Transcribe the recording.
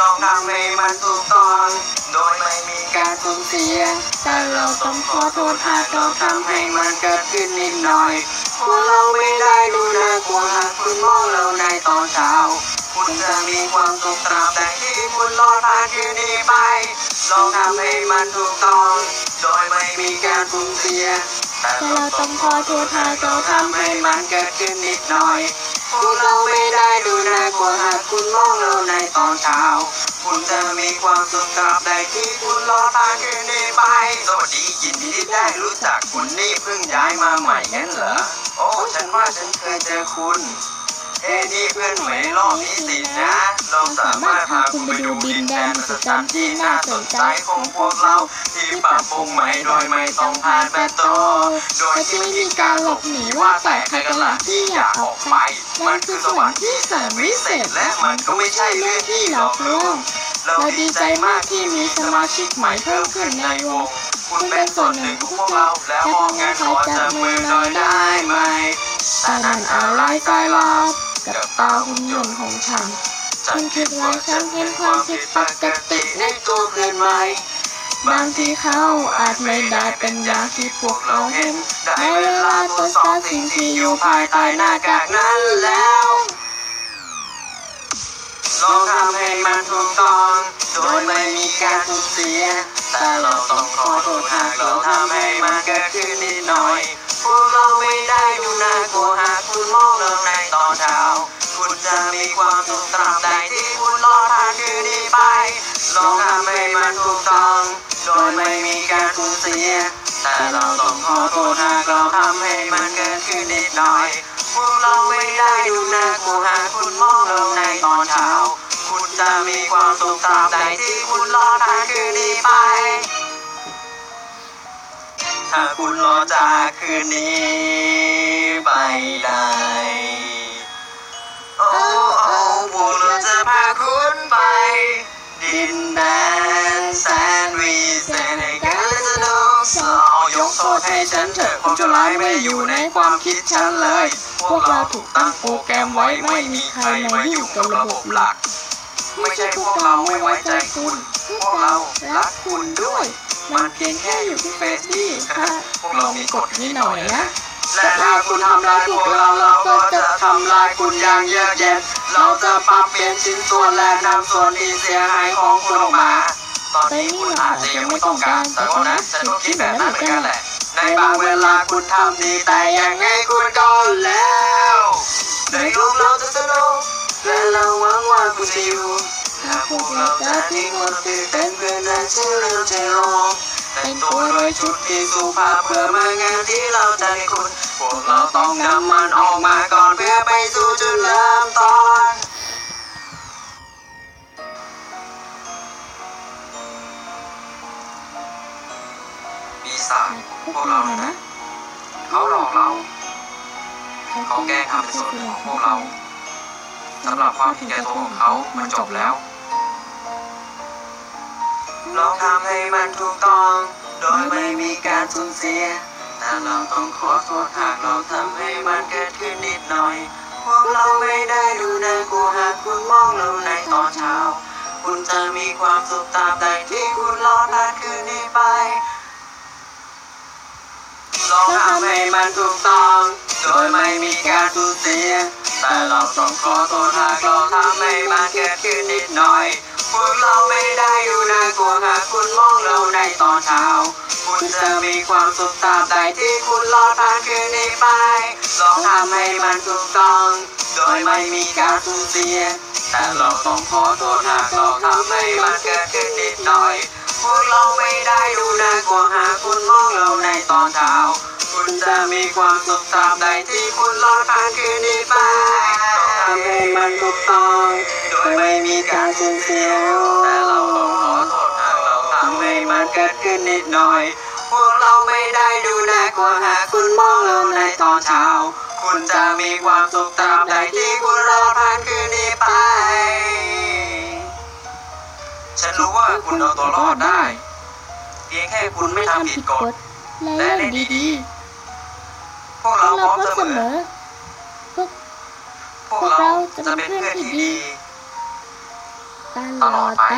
ลองทำให้มันถูกต้อง โดยไม่มีการสูญเสีย แต่เราต้องขอโทษหากเราทำให้มันเกิดขึ้นนิดหน่อย พวกเราไม่ได้ดูน่ากลัวหากคุณมองเราในตอนเช้า คุณจะมีความสุขตราบแต่ที่คุณรอดผ่านคืนนี้ไป ลองทำให้มันถูกต้อง โดยไม่มีการสูญเสีย แต่เราต้องขอโทโทษหากเราทำให้มันเกิดขึ้นนิดหน่อย พวกเราไม่ได้ดูน่ากลัวหากคุณมองเราในตอนเช้า คุณจะมีความสุขกับใดที่คุณรอตาคืนนี้ไป สวัสดียินดีที่ได้รู้จักคุณนี่เพิ่งย้ายมาใหม่งั้นเหรอ โอ้ ฉันว่าฉันเคยเจอคุณ เอ้นี่เพื่อนหมยรอบนี้สินะ เราสามารถพาคุณไปดูดินแดนมหัศจรรย์ที่น่าสนใจของพวกเราที่ปรับปรุงใหม่โดยไม่ต้องผ่านแปรโตโดยที่ไม่มีการหลบหนีว่าแต่ใครกันล่ะที่อยากออกไป มันคือสวรรค์ที่แสนวิเศษและมันก็ไม่ใช่เรื่องที่หลอกลวงเราดีใจมากที่มีสมาชิกใหม่เพิ่มขึ้นในวงคุณเป็นส่วนหนึ่งของพวกเราและมองงานขอจับมือหน่อยได้ไหมแต่นั่นอะไรสายลับ กับตาหุ่นยนต์ของฉันฉันคิดว่าฉันเห็นความผิดปกติในตัวเพื่อนไหมบางทีเขาอาจไม่ได้เป็นอย่างที่พวกเราเห็นได้เวลาตรวจสอบสิ่งที่อยู่ภายใต้หน้ากากนั้นแล้วลองทำให้มันถูกต้องโดยไม่มีการสูญเสีย แต่เราต้องขอโทษหากเราทำให้มันเกิดขึ้นนิดหน่อย พวกเราไม่ได้ดูน่ากลัวหากคุณมองเราในตอนเช้า คุณจะมีความสุขตราบใดที่คุณรอดผ่านคืนนี้ไปลองทำให้มันถูกต้อง โดยไม่มีการสูญเสีย แต่เราต้องขอโทษหากเราทำให้มันเกิดขึ้นนิดหน่อยพวกเราไม่ได้ดูน่ากลัวหากคุณมองเราในตอนเช้า คุณจะมีความสุขตราบใดที่คุณรอดผ่านคืนนี้ไป ถ้าคุณรอจากคืนนี้ไปได้ ดินแดนแสนวิเศษให้กันและสนุกสเอายกโทษให้ฉันเถอะความชั่วร้ายไม่อยู่ในความคิดฉันเลย พวกเราถูกตั้งโปรแกรมไว้ไม่มีใครมายุ่งกับระบบหลัก ไม่ใช่พวกเราไม่ไว้ใจคุณ พวกเรารักคุณด้วย มันเพียงแค่อยู่ที่เฟซที่ฮะพวกเรามีกฎนิดหน่อยนะและถ้าคุณทำร้ายพวกเราเราก็จะทำลายคุณอย่างเยือกเย็น เราจะปรับเปลี่ยนชิ้นส่วนและนำส่วนที่เสียหายของคุณออกมา ตอนนี้คุณอาจจะยังไม่ต้องการแต่ว่านะฉันก็คิดแบบนั้นเหมือนกันแหละ ในบางเวลาคุณทำดีแต่ยังไงคุณก็แล้วในโลกเราจะสนุกและเราหวังว่าคุณจะอยู่ถ้าพวกเราจะทิ้งความตื่นเต้นเพื่อนนั้นชื่อเรื่องใจร้องแต่งตัวด้วยชุดที่สุภาพเพื่อมางานที่เราจะให้คุณ พวกเราต้องนำมันออกมาก่อนเพื่อไปสู่จุดเริ่มต้นปีศาจพวกเราเนะเขาหลอกเรา เขาแกล้งทำเป็นส่วนหนึ่งของพวกเราสำหรับความผิดแก่ตัวของเขามันจบแล้วลองทำให้มันถูกต้อง โดยไม่มีการสูญเสีย แต่เราต้องขอโทษหากเราทำให้มันเกิดขึ้นนิดหน่อย พวกเราไม่ได้ดูน่ากลัวหากคุณมองเราในตอนเช้า คุณจะมีความสุขตราบใดที่คุณรอดาคืนนี้ไปลองทำให้มันถูกต้อง โดยไม่มีการสูญเสีย แต่เราต้องขอโทษหากเราทำให้มันเกิดขึ้นนิดหน่อย ความสุขตราบใดที่คุณรอดผ่านคืนนี้ไปลองทำให้มันถูกต้อง โดยไม่มีการสูญเสีย แต่เราต้องขอโทษหากเราทำให้มันเกิดขึ้นนิดหน่อยพวกเราไม่ได้ดูน่ากลัวหากคุณมองเราในตอนเช้า คุณจะมีความสุขตราบใดที่คุณรอดผ่านคืนนี้ไปทำให้มันถูกต้อง โดยไม่มีการสูญเสียแต่เราต้องขอโทษหากเราทำให้มันเกิดขึ้นนิดหน่อย พวกเราไม่ได้ดูน่ากลัวหากคุณมองเราในตอนเช้า คุณจะมีความสุขตราบใดที่คุณรอดผ่านคืนนี้ไป ฉันรู้ว่าคุณเอาตัวรอดได้ เพียงแค่คุณไม่ทำผิดกฎและเล่นดีพวกๆพเราวกพเราร้อมก็เสเสมมออพวกพวกเราจะเป็นเพื่อนที่ดี ตลอดไป